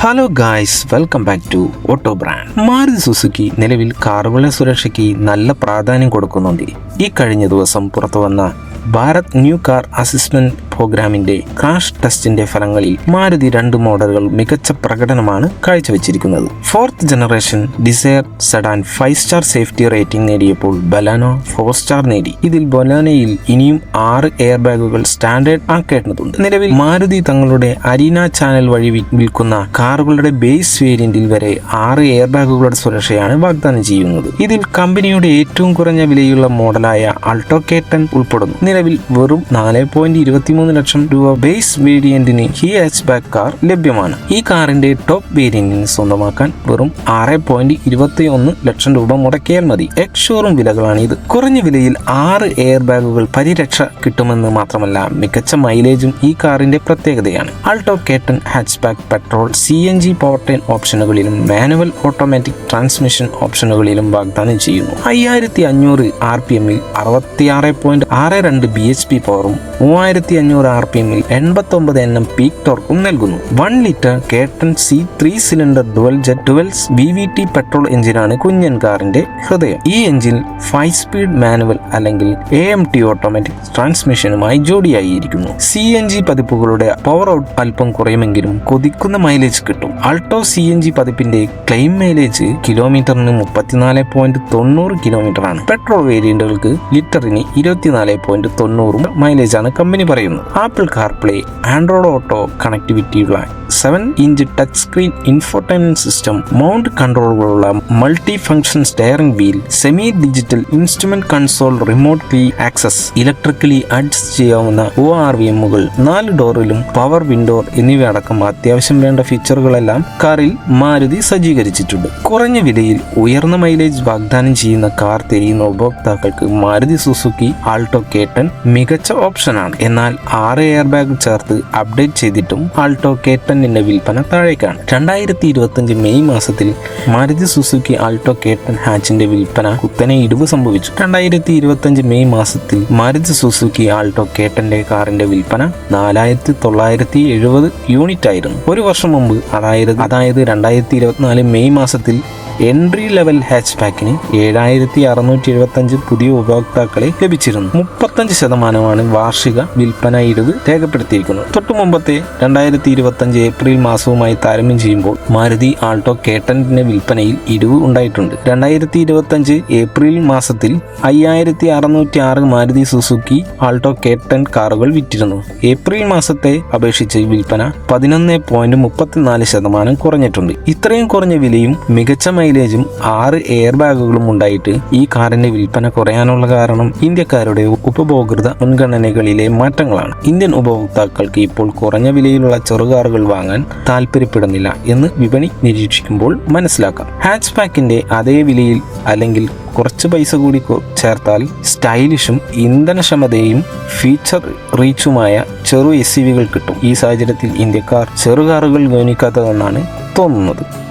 Hello guys welcome back to auto brand Maruti Suzuki നിലവിൽ കാറുകളുടെ സുരക്ഷയ്ക്ക് നല്ല പ്രാധാന്യം കൊടുക്കുന്നുണ്ട്. ഈ കഴിഞ്ഞ ദിവസം പുറത്തു വന്ന ഭാരത് ന്യൂ കാർ അസിസ്റ്റ്മെന്റ് പ്രോഗ്രാമിന്റെ ക്രാഷ് ടെസ്റ്റിന്റെ ഫലങ്ങളിൽ മാരുതി രണ്ട് മോഡലുകൾ മികച്ച പ്രകടനമാണ് കാഴ്ചവെച്ചിരിക്കുന്നത്. Fourth generation Dzire sedan five star safety rating നേടിയപ്പോൾ ബലാനോ ഫോർ സ്റ്റാർ നേടി. ഇതിൽ ബൊലാനയിൽ ഇനിയും ആറ് എയർ ബാഗുകൾ സ്റ്റാൻഡേർഡ് ആക്കേണ്ടതുണ്ട്. നിലവിൽ മാരുതി തങ്ങളുടെ അരീന ചാനൽ വഴി വിൽക്കുന്ന കാറുകളുടെ ബേസ് വേരിയന്റിൽ വരെ ആറ് എയർ ബാഗുകളുടെ സുരക്ഷയാണ് വാഗ്ദാനം ചെയ്യുന്നത്. ഇതിൽ കമ്പനിയുടെ ഏറ്റവും കുറഞ്ഞ വിലയുള്ള മോഡലായ അൾട്ടോ കേട്ടൻ ഉൾപ്പെടുന്നു. നിലവിൽ വെറും നാല് പോയിന്റ് ഇരുപത്തിമൂന്ന് ലക്ഷം രൂപ ബേസ് വേരിയന്റിന് ഈ ഹാച്ച് ബാക്ക് കാർ ലഭ്യമാണ്. ഈ കാറിന്റെ ടോപ്പ് വേരിയന്റിന് സ്വന്തമാക്കാൻ വെറും ആറ് പോയിന്റ് ഇരുപത്തി ഒന്ന് ലക്ഷം രൂപ മുടക്കിയാൽ മതി. എക്സ് ഷോറൂം വിലകളാണ് ഇത് കുറഞ്ഞ വിലയിൽ ആറ് എയർ ബാഗുകൾ പരിരക്ഷ കിട്ടുമെന്ന് മാത്രമല്ല മികച്ച മൈലേജും ഈ കാറിന്റെ പ്രത്യേകതയാണ്. Alto K ten hatchback petrol C N G powertrain ഓപ്ഷനുകളിലും manual automatic transmission ഓപ്ഷനുകളിലും വാഗ്ദാനം ചെയ്യുന്നു. അയ്യായിരത്തി അഞ്ഞൂറ് ആർ പി എമ്മിൽ അറുപത്തിയാറ് പോയിന്റ് ആറ് രണ്ട് ബി എച്ച് പി പവറും മൂവായിരത്തി അഞ്ഞൂറ് ആർ പി എമ്മിൽ എൺപത്തി എണ്ണം പീക്ക് ടോർക്കും നൽകുന്നു. One litre K ten C three cylinder dual jet dual B V T petrol എഞ്ചിനാണ് കുഞ്ഞൻ കാറിന്റെ ഹൃദയം. ഈ എഞ്ചിൻ ഫൈവ് സ്പീഡ് മാനുവൽ അല്ലെങ്കിൽ എ എം ടി ഓട്ടോമാറ്റിക് ട്രാൻസ്മിഷനുമായി ജോഡിയായിരിക്കുന്നു. സി എൻ ജി പതിപ്പുകളുടെ പവർ ഔട്ട് അല്പം കുറയുമെങ്കിലും കൊതിക്കുന്ന മൈലേജ് കിട്ടും. അൾട്ടോ സി എൻ ജി പതിപ്പിന്റെ ക്ലെയിം മൈലേജ് കിലോമീറ്ററിന് മുപ്പത്തിനാല് പോയിന്റ് തൊണ്ണൂറ് കിലോമീറ്റർ ആണ്. പെട്രോൾ വേരിയന്റുകൾക്ക് ലിറ്ററിന് ഇരുപത്തിനാല് പോയിന്റ് തൊണ്ണൂറും മൈലേജ് ആണ് കമ്പനി പറയുന്നത്. Apple CarPlay Android auto കണക്ടിവിറ്റിയുള്ള seven inch touch screen infotainment system mount കൺട്രോളുകളുള്ള multi function steering wheel semi digital instrument console remote key access electrically adjust ചെയ്യാവുന്ന ഒ ആർ വി എമ്മുകൾ നാല് ഡോറിലും പവർ വിൻഡോ എന്നിവയടക്കം അത്യാവശ്യം വേണ്ട ഫീച്ചറുകളെല്ലാം കാറിൽ മാരുതി സജ്ജീകരിച്ചിട്ടുണ്ട്. കുറഞ്ഞ വിലയിൽ ഉയർന്ന മൈലേജ് വാഗ്ദാനം ചെയ്യുന്ന കാർ തിരിയുന്ന ഉപഭോക്താക്കൾക്ക് മാരുതി സുസുക്കി ആൾട്ടോ കേട്ടൻ മികച്ച ഓപ്ഷനാണ്. എന്നാൽ ആറ് എയർ ബാഗ് ചേർത്ത് അപ്ഡേറ്റ് ചെയ്തിട്ടും ആൾട്ടോ കേട്ടനിന്റെ വിൽപ്പന താഴേക്കാണ്. രണ്ടായിരത്തി ഇരുപത്തഞ്ച് മെയ് മാസത്തിൽ Maruti Suzuki Alto K ten ഹാച്ചിന്റെ വിൽപ്പന കുത്തനെ ഇടിവ് സംഭവിച്ചു. രണ്ടായിരത്തി ഇരുപത്തഞ്ച് മെയ് മാസത്തിൽ മാരുതി സുസുക്കി ആൾട്ടോ കേട്ടന്റെ കാറിന്റെ വിൽപ്പന നാലായിരത്തി തൊള്ളായിരത്തി എഴുപത് യൂണിറ്റ് ആയിരുന്നു. ഒരു വർഷം മുമ്പ് അതായത് അതായത് രണ്ടായിരത്തി ഇരുപത്തിനാല് മെയ് മാസത്തിൽ എൻട്രി ലെവൽ ഹാച്ച് പാക്കിന് ഏഴായിരത്തി അറുന്നൂറ്റി എഴുപത്തി അഞ്ച് പുതിയ ഉപഭോക്താക്കളെ ലഭിച്ചിരുന്നു. മുപ്പത്തഞ്ച് ശതമാനമാണ് വാർഷിക വിൽപ്പന ഇടിവ് രേഖപ്പെടുത്തിയിരിക്കുന്നത്. തൊട്ടു മുമ്പത്തെ രണ്ടായിരത്തി ഇരുപത്തി അഞ്ച് ഏപ്രിൽ മാസവുമായി താരതമ്യം ചെയ്യുമ്പോൾ മാരുതി ആൾട്ടോ കേട്ടന്റിന്റെ വിൽപ്പനയിൽ ഇടിവ് ഉണ്ടായിട്ടുണ്ട്. രണ്ടായിരത്തി ഇരുപത്തി അഞ്ച് ഏപ്രിൽ മാസത്തിൽ അയ്യായിരത്തി അറുന്നൂറ്റി ആറ് മാരുതി സുസുക്കി ആൾട്ടോ കേട്ടൻ കാറുകൾ വിറ്റിരുന്നു. ഏപ്രിൽ മാസത്തെ അപേക്ഷിച്ച് വിൽപ്പന പതിനൊന്ന് പോയിന്റ് മുപ്പത്തിനാല് ശതമാനം കുറഞ്ഞിട്ടുണ്ട്. ഇത്രയും കുറഞ്ഞ വിലയും മികച്ച മൈലേജും ആറ് എയർ ബാഗുകളും ഉണ്ടായിട്ട് ഈ കാറിന്റെ വിൽപ്പന കുറയാനുള്ള കാരണം ഇന്ത്യക്കാരുടെ ഉപഭോക്തൃ മുൻഗണനകളിലെ മാറ്റങ്ങളാണ്. ഇന്ത്യൻ ഉപഭോക്താക്കൾക്ക് ഇപ്പോൾ കുറഞ്ഞ വിലയിലുള്ള ചെറുകാറുകൾ വാങ്ങാൻ താല്പര്യപ്പെടുന്നില്ല എന്ന് വിപണി നിരീക്ഷിക്കുമ്പോൾ മനസ്സിലാക്കാം. ഹാച്ച് പാക്കിന്റെ അതേ വിലയിൽ അല്ലെങ്കിൽ കുറച്ച് പൈസ കൂടി ചേർത്താൽ സ്റ്റൈലിഷും ഇന്ധനക്ഷമതയും ഫീച്ചർ റീച്ചുമായ ചെറു എസ് കിട്ടും. ഈ സാഹചര്യത്തിൽ ഇന്ത്യക്കാർ ചെറുകാറുകൾ ഗൗനിക്കാത്തതെന്നാണ് തോന്നുന്നത്.